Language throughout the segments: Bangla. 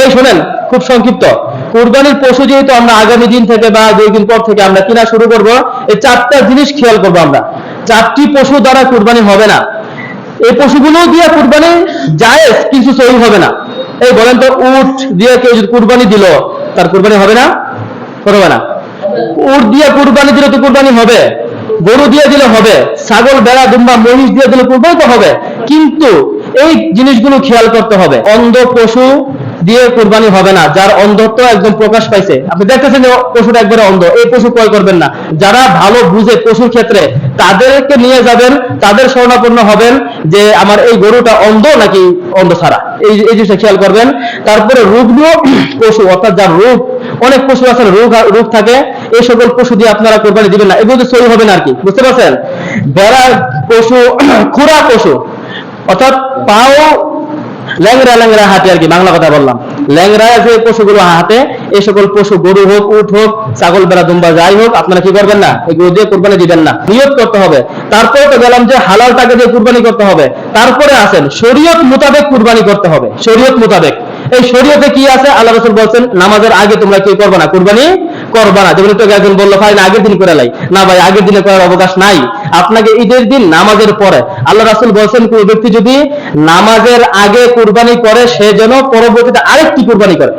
এই শোনেন, খুব সংক্ষিপ্ত। কুরবানির পশু যেহেতু আমরা আগামী দিন থেকে বা দুই দিন পর থেকে আমরা কিনা শুরু করব, এই চারটা জিনিস খেয়াল করব আমরা। চারটি পশু দ্বারা কুরবানি হবে না। এই পশুগুলো দিয়ে কুরবানি জায়েজ কিছু সহি হবে না। এই বলেন তো, উট দিয়ে কেউ যদি কুরবানি দিল, তার কুরবানি হবে না? করবে না। উট দিয়ে কুরবানি দিলে তো কুরবানি হবে, গরু দিয়ে দিলে হবে, ছাগল বেড়া দুম্বা, মহিষ দিয়ে দিলে কুরবানি তো হবে। কিন্তু এই জিনিসগুলো খেয়াল করতে হবে। অন্ধ পশু দিয়ে কুরবানি হবে না, যার অন্ধত্ব একদম প্রকাশ পাইছে। আপনি দেখতেছেন যে পশুটা একবারে অন্ধ, এই পশু ক্রয় করবেন না। যারা ভালো বুঝে পশুর ক্ষেত্রে, তাদেরকে নিয়ে যাবেন, তাদের স্বর্ণাপন্ন হবেন যে আমার এই গরুটা অন্ধ নাকি অন্ধ ছাড়া। এই এই জিনিসটা খেয়াল করবেন। তারপরে রুগ্ন পশু, অর্থাৎ যার রোগ অনেক পশু আছে রোগ রোগ থাকে, এই সকল পশু দিয়ে আপনারা কোরবানি দিবেন না। এগুলো তো সই হবে না আর কি, বুঝতে পারছেন? বেড়া পশু খুরা পশু, অর্থাৎ পাও ল্যাংরা ল্যাংরা হাতে আর কি, বাংলা কথা বললাম। ল্যাংরা যে পশুগুলো হাতে এই সকল পশু গরু হোক, উট হোক, ছাগল বেড়া দুম্বা, যাই হোক, আপনারা কি করবেন না? এগুলো দিয়ে কুরবানি দিবেন না। নিয়ত করতে হবে। তারপরে তো গেলাম যে হালাল টাকা দিয়ে কোরবানি করতে হবে। তারপরে আসেন, শরীয়ত মোতাবেক কোরবানি করতে হবে। শরীয়ত মোতাবেক। এই শরীয়তে কি আছে? আল্লাহ রসুল বলছেন, নামাজের আগে তোমরা কি করবে না? কুরবানি করবা না। যেমন তোকে একজন বলল, ভাই, না, আগের দিন করে লাই। না, ভাই, আগের দিনে করার অবকাশ নাই। আপনাকে ঈদের দিন নামাজের পরে আল্লাহ রাসুল বলছেন, কোন ব্যক্তি যদি নামাজের আগে কুরবানি করে, সে যেন পরবর্তীতে আরেকটি কুরবানি করে।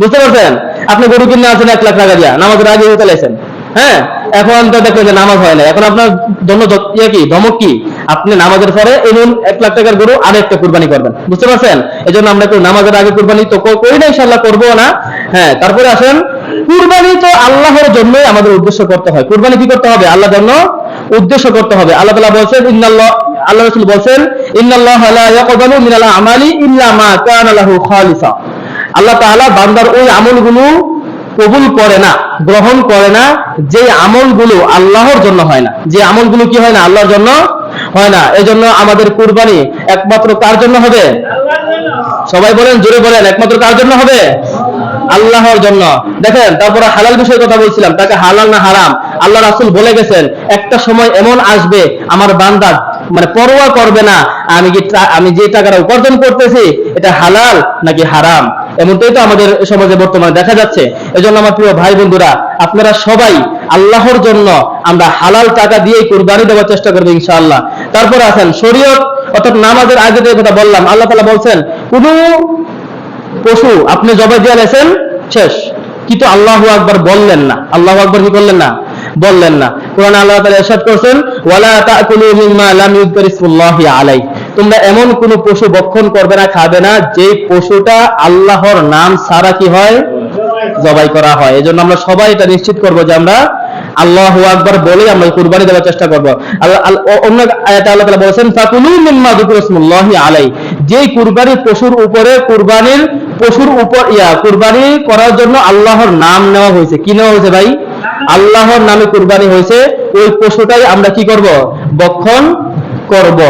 বুঝতে পারছেন? আপনি গরু কিনে আছেন এক লাখ টাকা দিয়া, নামাজের আগে হতে লাইছেন। হ্যাঁ? এখন তো দেখলেন যে নামাজ হয় না এখন আপনার জন্য দ- ইয়ে কি, ধমক কি? আপনি নামাজের পরে এনুন, এক লাখ টাকার গরু আরেকটা কুরবানি করবেন। বুঝতে পারছেন? এই জন্য আমরা কেউ নামাজের আগে কুরবানি তো করি না ইনশাল্লাহ করব না। হ্যাঁ তারপরে আসেন কুরবানি তো আল্লাহর জন্যই আমাদের উদ্দেশ্য করতে হয়। কুরবানি কি করতে হবে? আল্লাহর জন্য উদ্দেশ্য করতে হবে। আল্লাহ তাআলা বলছেন, ইন্নাল্লাহ আল্লাহ রাসূল বলছেন আমালি ইল্লা মা আল্লাহ তাআলা বান্দার ওই আমলগুলো কবুল করে না, গ্রহণ করে না যে আমলগুলো আল্লাহর জন্য হয় না। যে আমলগুলো কি হয় না? আল্লাহর জন্য হয় না। এই জন্য আমাদের কুরবানি একমাত্র কার জন্য হবে? সবাই বলেন, জোরে বলেন, একমাত্র কার জন্য হবে? আল্লাহর জন্য। দেখেন, তারপরে হালাল বিষয়ে কথা বলছিলাম, তাকে হালাল না হারাম? আল্লাহ রাসুল বলে গেছেন, একটা সময় এমন আসবে, আমার বান্দা মানে পরোয়া করবে না, আমি কি আমি যে টাকাটা উপার্জন করতেছি, এটা হালাল নাকি হারাম? এমনটাই তো আমাদের সমাজে বর্তমানে দেখা যাচ্ছে। এজন্য আমার প্রিয় ভাই বন্ধুরা, আপনারা সবাই আল্লাহর জন্য আমরা হালাল টাকা দিয়েই কুরবানি দেওয়ার চেষ্টা করব ইনশাআল্লাহ। তারপরে আছেন শরীয়ত, অর্থাৎ নামাজের আগে যে কথা বললাম, আল্লাহ তালা বলছেন কোনো পশু, আপনি জবাই দিয়ে লেছেন, শেষ। কিন্তু আল্লাহ আকবার বললেন না। আল্লাহ আকবার কি করলেন না? বললেন না। কোরআন আল্লাহ তাআলা ইরশাদ করেছেন আলাই তোমরা এমন কোন পশু ভক্ষণ করবে না, খাবে না যে পশুটা আল্লাহর নাম ছাড়া কি হয়? জবাই করা হয়। এজন্য আমরা সবাই এটা নিশ্চিত করব যে আমরা আল্লাহ আকবার বলেই আমরা কুরবানি দেওয়ার চেষ্টা করব। অন্য আল্লাহ তাআলা বলেছেন, ফাকুলু মিম্মা যুকিরা আলাই যে কুরবানির পশুর উপরে কুরবানির পশুর উপর ইয়া, কুরবানি করার জন্য আল্লাহর নাম নেওয়া হয়েছে। কি নেওয়া হয়েছে ভাই? আল্লাহর নামে কুরবানি হয়েছে। ওই পশুটাই আমরা কি করব? বক্ষণ করব।